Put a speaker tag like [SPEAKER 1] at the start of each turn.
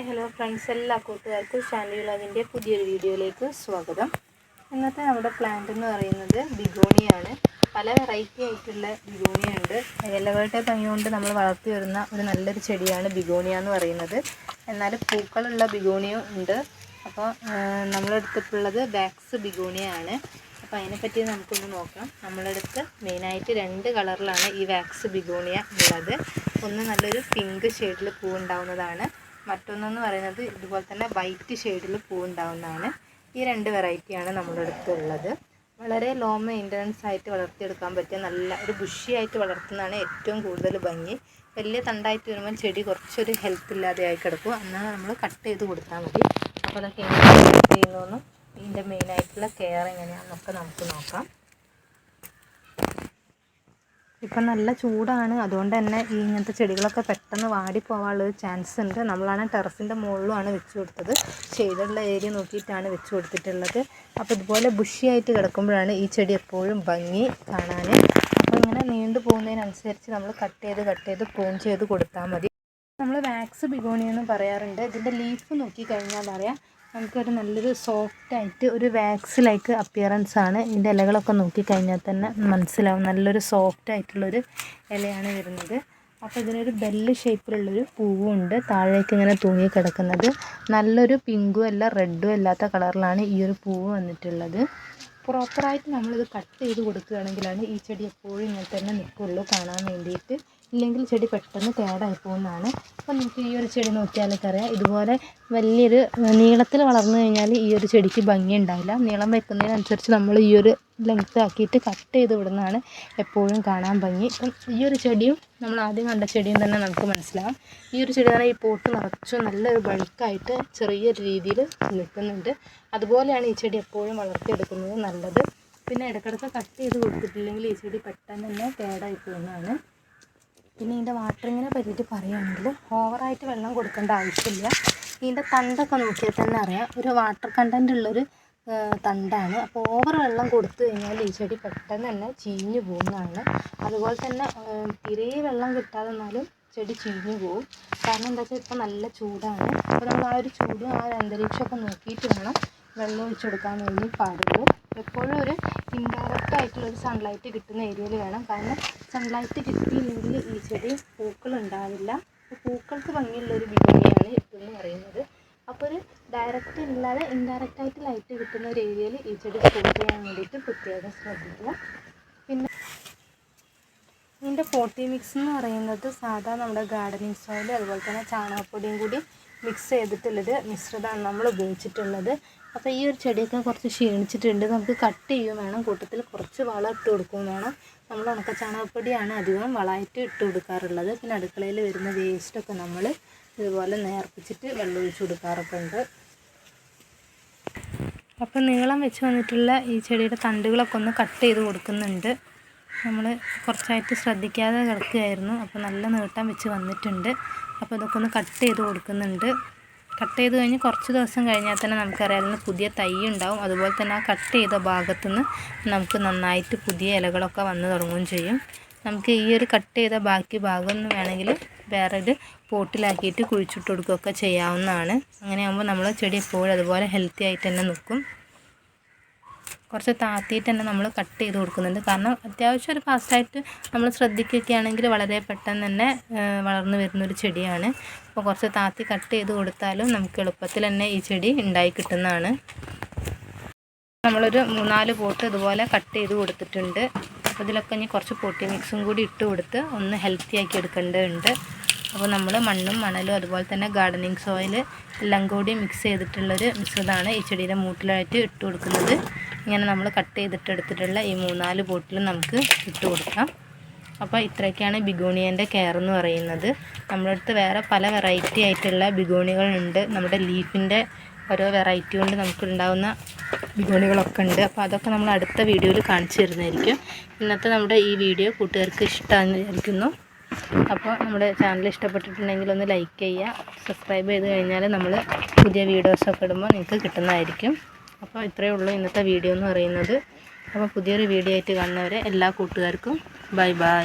[SPEAKER 1] Hi hello friends എല്ലാ കൂട്ടുകാർക്കും ഷാൻഡി വിളാവിന്റെ പുതിയൊരു വീഡിയോയിലേക്ക് സ്വാഗതം. ഇന്നത്തെ നമ്മുടെ പ്ലാന്റ് എന്ന് പറയുന്നത് ബിഗോണിയാണ്. പല വെറൈറ്റി ആയിട്ടുള്ള ബിഗോണിയ ഉണ്ട് ഇലകളുടെ ഭംഗി കൊണ്ട് നമ്മൾ വളർത്തി വരുന്ന ഒരു നല്ലൊരു ചെടിയാണ് ബിഗോണിയ എന്ന് പറയുന്നത്. എന്നാൽ പൂക്കളുള്ള ബിഗോണിയും ഉണ്ട്. അപ്പോൾ നമ്മളെടുത്തിട്ടുള്ളത് ബാക്സ് ബിഗോണിയ ആണ് അപ്പോൾ അതിനെപ്പറ്റി നമുക്കൊന്ന് നോക്കാം. നമ്മളെടുത്ത് മെയിനായിട്ട് രണ്ട് കളറിലാണ് ഈ വാക്സ് ബിഗോണിയ ഉള്ളത്. ഒന്ന് നല്ലൊരു പിങ്ക് ഷെയ്ഡിൽ പൂവുണ്ടാവുന്നതാണ്. മറ്റൊന്നെന്ന് പറയുന്നത് ഇതുപോലെ തന്നെ വൈറ്റ് ഷെയ്ഡിൽ പൂവുണ്ടാവുന്നതാണ്. ഈ രണ്ട് വെറൈറ്റിയാണ് നമ്മുടെ അടുത്തുള്ളത് വളരെ ലോ മെയിന്റനൻസ് ആയിട്ട് വളർത്തിയെടുക്കാൻ പറ്റിയ നല്ല ഒരു ബുഷി ആയിട്ട് വളർത്തുന്നതാണ് ഏറ്റവും കൂടുതൽ ഭംഗി. വലിയ തണ്ടായിട്ട് വരുമ്പോൾ ചെടി കുറച്ചൊരു ഹെൽത്ത് ഇല്ലാതെ ആയി കിടക്കും. എന്നാൽ നമ്മൾ കട്ട് ചെയ്ത് കൊടുത്താൽ മതി. അപ്പോൾ അതൊക്കെ എങ്ങനെ ഇതിന്റെ മെയിനായിട്ടുള്ള കെയർ എങ്ങനെയാണെന്നൊക്കെ നമുക്ക് നോക്കാം. ഇപ്പം നല്ല ചൂടാണ്. അതുകൊണ്ട് തന്നെ ഈ ഇങ്ങനത്തെ ചെടികളൊക്കെ പെട്ടെന്ന് വാടി വാടിപ്പോവാനുള്ളൊരു ചാൻസ് ഉണ്ട്. നമ്മളാണ് ടെറസിന്റെ മുകളിലുമാണ് വെച്ച് കൊടുത്തത്. ഷെയ്ഡുള്ള ഏരിയ നോക്കിയിട്ടാണ് വെച്ച് കൊടുത്തിട്ടുള്ളത്. അപ്പോൾ ഇതുപോലെ ബുഷിയായിട്ട് കിടക്കുമ്പോഴാണ് ഈ ചെടി എപ്പോഴും ഭംഗി കാണാൻ അപ്പോൾ ഇങ്ങനെ നീണ്ടു പോകുന്നതിനനുസരിച്ച് നമ്മൾ കട്ട് ചെയ്ത് കട്ട് ചെയ്ത് പ്രൂൺ ചെയ്ത് കൊടുത്താൽ മതി. നമ്മൾ വാക്സ് ബിഗോണി എന്ന് പറയാറുണ്ട്. ഇതിന്റെ ലീഫ് നോക്കി കഴിഞ്ഞാൽ അറിയാം നമുക്കൊരു നല്ലൊരു സോഫ്റ്റ് ആയിട്ട് ഒരു വാക്സ് ലൈക്ക് അപ്പിയറൻസ് ആണ് ഇതിന്റെ ഇലകളൊക്കെ നോക്കിക്കഴിഞ്ഞാൽ തന്നെ മനസ്സിലാവും. നല്ലൊരു സോഫ്റ്റ് ആയിട്ടുള്ളൊരു ഇലയാണ് വരുന്നത്. അപ്പോൾ ഇതിനൊരു ബെല്ല് ഷേപ്പിലുള്ളൊരു പൂവുണ്ട്. താഴേക്ക് ഇങ്ങനെ തൂങ്ങി കിടക്കുന്നത്. നല്ലൊരു പിങ്കും അല്ല റെഡും അല്ലാത്ത കളറിലാണ് ഈ ഒരു പൂവ് വന്നിട്ടുള്ളത്. പ്രോപ്പറായിട്ട് നമ്മളിത് കട്ട് ചെയ്ത് കൊടുക്കുകയാണെങ്കിലാണ് ഈ ചെടി എപ്പോഴും ഇങ്ങനെ തന്നെ നിൽക്കുള്ളൂ. കാണാൻ വേണ്ടിയിട്ട് ഇല്ലെങ്കിൽ ചെടി പെട്ടെന്ന് കേടായി പോകുന്നതാണ്. അപ്പോൾ നമുക്ക് ഈ ഒരു ചെടി നോക്കിയാലൊക്കെ അറിയാം ഇതുപോലെ വലിയൊരു നീളത്തിൽ വളർന്നു കഴിഞ്ഞാൽ ഈ ഒരു ചെടിക്ക് ഭംഗി ഉണ്ടാവില്ല. നീളം വെക്കുന്നതിനനുസരിച്ച് നമ്മൾ ഈ ഒരു ലെങ്ത്ത് ആക്കിയിട്ട് കട്ട് ചെയ്ത് വിടുന്നതാണ് എപ്പോഴും കാണാൻ ഭംഗി. ഇപ്പം ഈ ഒരു ചെടിയും നമ്മൾ ആദ്യം കണ്ട ചെടിയും തന്നെ നമുക്ക് മനസ്സിലാവും. ഈ ഒരു ചെടി തന്നെ ഈ പോട്ട് നിറച്ചു നല്ലൊരു ബൾക്കായിട്ട് ചെറിയൊരു രീതിയിൽ നിൽക്കുന്നുണ്ട്. അതുപോലെയാണ് ഈ ചെടി എപ്പോഴും വളർത്തിയെടുക്കുന്നത് നല്ലത്. പിന്നെ ഇടയ്ക്കിടയ്ക്ക് കട്ട് ചെയ്ത് കൊടുത്തിട്ടില്ലെങ്കിൽ ഈ ചെടി പെട്ടെന്ന് തന്നെ കേടായി പോകുന്നതാണ്. പിന്നെ ഇതിന്റെ വാട്ടറിങ്ങിനെ പറ്റിയിട്ട് പറയുകയാണെങ്കിൽ ഓവറായിട്ട് വെള്ളം കൊടുക്കേണ്ട ആവശ്യമില്ല. ഇതിന്റെ തണ്ടൊക്കെ നോക്കിയാൽ തന്നെ അറിയാം. ഒരു വാട്ടർ കണ്ടന്റ് ഉള്ളൊരു തണ്ടാണ്. അപ്പോൾ ഓവർ വെള്ളം കൊടുത്തു കഴിഞ്ഞാൽ ഈ ചെടി പെട്ടെന്ന് തന്നെ ചീഞ്ഞു പോകുന്നതാണ്. അതുപോലെ തന്നെ തീരെ വെള്ളം കിട്ടാതെ എന്നാലും ചെടി ചീഞ്ഞു പോകും. കാരണം എന്താ വെച്ചാൽ ഇപ്പോൾ നല്ല ചൂടാണ്. അപ്പോൾ നമ്മൾ ആ ഒരു ചൂടും ആ ഒരു അന്തരീക്ഷമൊക്കെ നോക്കിയിട്ട് വേണം വെള്ളം ഒഴിച്ചു കൊടുക്കാൻ വേണ്ടി പാടുള്ളൂ. എപ്പോഴും ഒരു ഇൻഡയറക്റ്റ് ആയിട്ടുള്ള ഒരു സൺലൈറ്റ് കിട്ടുന്ന ഏരിയയിൽ വേണം. കാരണം സൺലൈറ്റ് കിട്ടിയില്ലെങ്കിൽ ഈ ചെടി പൂക്കൾ ഉണ്ടാവില്ല. പൂക്കൾക്ക് ഭംഗിയുള്ള ഒരു ബിഗോണിയാണ് എന്ന് പറയുന്നത്. അപ്പോൾ ഒരു ഡയറക്റ്റ് ഇല്ലാതെ ഇൻഡയറക്റ്റ് ആയിട്ട് ലൈറ്റ് കിട്ടുന്ന ഒരു ഏരിയയിൽ ഈ ചെടി സ്കൂട്ട് ചെയ്യാൻ വേണ്ടിയിട്ട് പ്രത്യേകം ശ്രദ്ധിക്കുക. പിന്നെ ഇതിന്റെ പോട്ടി മിക്സ് എന്ന് പറയുന്നത് സാധാ നമ്മുടെ ഗാർഡനിങ് സോയിൽ അതുപോലെ തന്നെ ചാണകപ്പൊടിയും കൂടി മിക്സ് ചെയ്തിട്ടുള്ളത് മിശ്രിതമാണ് നമ്മൾ ഉപയോഗിച്ചിട്ടുള്ളത്. അപ്പോൾ ഈ ഒരു ചെടിയൊക്കെ കുറച്ച് ക്ഷീണിച്ചിട്ടുണ്ട്. നമുക്ക് കട്ട് ചെയ്യും വേണം. കൂട്ടത്തിൽ കുറച്ച് വളം ഇട്ട് കൊടുക്കുകയും വേണം. നമ്മൾ ഉണക്ക ചാണകപ്പൊടിയാണ് അധികം വളമായിട്ട് ഇട്ട് കൊടുക്കാറുള്ളത്. പിന്നെ അടുക്കളയിൽ വരുന്ന വേസ്റ്റൊക്കെ നമ്മൾ ഇതുപോലെ നേർപ്പിച്ചിട്ട് വെള്ളം ഒഴിച്ച് കൊടുക്കാറൊക്കെ ഉണ്ട്. അപ്പം നീളം വെച്ച് വന്നിട്ടുള്ള ഈ ചെടിയുടെ തണ്ടുകളൊക്കെ ഒന്ന് കട്ട് ചെയ്ത് കൊടുക്കുന്നുണ്ട്. നമ്മൾ കുറച്ചായിട്ട് ശ്രദ്ധിക്കാതെ കിടക്കുകയായിരുന്നു. അപ്പോൾ നല്ല നീട്ടം വെച്ച് വന്നിട്ടുണ്ട്. അപ്പോൾ ഇതൊക്കെ ഒന്ന് കട്ട് ചെയ്ത് കൊടുക്കുന്നുണ്ട്. കട്ട് ചെയ്ത് കഴിഞ്ഞ് കുറച്ച് ദിവസം കഴിഞ്ഞാൽ തന്നെ നമുക്കറിയാം പുതിയ തൈ ഉണ്ടാവും. അതുപോലെ തന്നെ ആ കട്ട് ചെയ്ത ഭാഗത്തു നിന്ന് നമുക്ക് നന്നായിട്ട് പുതിയ ഇലകളൊക്കെ വന്ന് തുടങ്ങുകയും ചെയ്യും. നമുക്ക് ഈ ഒരു കട്ട് ചെയ്ത ബാക്കി ഭാഗം വേണമെങ്കിൽ വേറൊരു പോട്ടിലാക്കിയിട്ട് കുഴിച്ചിട്ട് കൊടുക്കുകയൊക്കെ ചെയ്യാവുന്നതാണ്. അങ്ങനെയാകുമ്പോൾ നമ്മൾ ചെടി എപ്പോഴും അതുപോലെ ഹെൽത്തി ആയിട്ട് തന്നെ നിൽക്കും. കുറച്ച് താത്തിയിട്ട് തന്നെ നമ്മൾ കട്ട് ചെയ്ത് കൊടുക്കുന്നുണ്ട്. കാരണം അത്യാവശ്യം ഒരു ഫാസ്റ്റായിട്ട് നമ്മൾ ശ്രദ്ധിക്കുകയാണെങ്കിൽ വളരെ പെട്ടെന്ന് തന്നെ വളർന്നു വരുന്നൊരു ചെടിയാണ്. അപ്പോൾ കുറച്ച് താത്തി കട്ട് ചെയ്ത് കൊടുത്താലും നമുക്ക് എളുപ്പത്തിൽ തന്നെ ഈ ചെടി ഉണ്ടായി കിട്ടുന്നതാണ്. നമ്മളൊരു മൂന്നാൽ പോട്ട് ഇതുപോലെ കട്ട് ചെയ്ത് കൊടുത്തിട്ടുണ്ട്. അപ്പോൾ ഇതിലൊക്കെ ഇനി കുറച്ച് പൊട്ടി മിക്സും കൂടി ഇട്ട് കൊടുത്ത് ഒന്ന് ഹെൽത്തി ആക്കി എടുക്കേണ്ടതുണ്ട്. അപ്പോൾ നമ്മൾ മണ്ണും മണലും അതുപോലെ തന്നെ ഗാർഡനിങ് സോയിൽ എല്ലാം കൂടി മിക്സ് ചെയ്തിട്ടുള്ളൊരു മിശ്രിതമാണ് ഈ ചെടിയുടെ മൂട്ടിലായിട്ട് ഇട്ട് കൊടുക്കുന്നത്. ഇങ്ങനെ നമ്മൾ കട്ട് ചെയ്തിട്ട് എടുത്തിട്ടുള്ള ഈ മൂന്നാൽ ബോട്ടിലും നമുക്ക് ഇട്ട് കൊടുക്കാം. അപ്പോൾ ഇത്രയൊക്കെയാണ് ബിഗോണിയന്റെ കെയർ എന്ന് പറയുന്നത്. നമ്മുടെ അടുത്ത് വേറെ പല വെറൈറ്റി ആയിട്ടുള്ള ബിഗോണികളുണ്ട്. നമ്മുടെ ലീഫിന്റെ ഓരോ വെറൈറ്റി കൊണ്ട് നമുക്ക് ഉണ്ടാകുന്ന ബിഗോണികളൊക്കെ ഉണ്ട്. അപ്പോൾ അതൊക്കെ നമ്മൾ അടുത്ത വീഡിയോയിൽ കാണിച്ചു തരുന്നതായിരിക്കും. ഇന്നത്തെ നമ്മുടെ ഈ വീഡിയോ കൂട്ടുകാർക്ക് ഇഷ്ടമായിരിക്കുന്നു. അപ്പോൾ നമ്മുടെ ചാനൽ ഇഷ്ടപ്പെട്ടിട്ടുണ്ടെങ്കിൽ ഒന്ന് ലൈക്ക് ചെയ്യുക സബ്സ്ക്രൈബ് ചെയ്ത് കഴിഞ്ഞാൽ നമ്മൾ പുതിയ വീഡിയോസൊക്കെ ഇടുമ്പോൾ നിങ്ങൾക്ക് കിട്ടുന്നതായിരിക്കും. അപ്പോൾ ഇത്രയേ ഉള്ളൂ ഇന്നത്തെ വീഡിയോ എന്ന് പറയുന്നത്. അപ്പോൾ പുതിയൊരു വീഡിയോ ആയിട്ട് കാണുന്നവരെ എല്ലാ കൂട്ടുകാർക്കും ബൈ ബൈ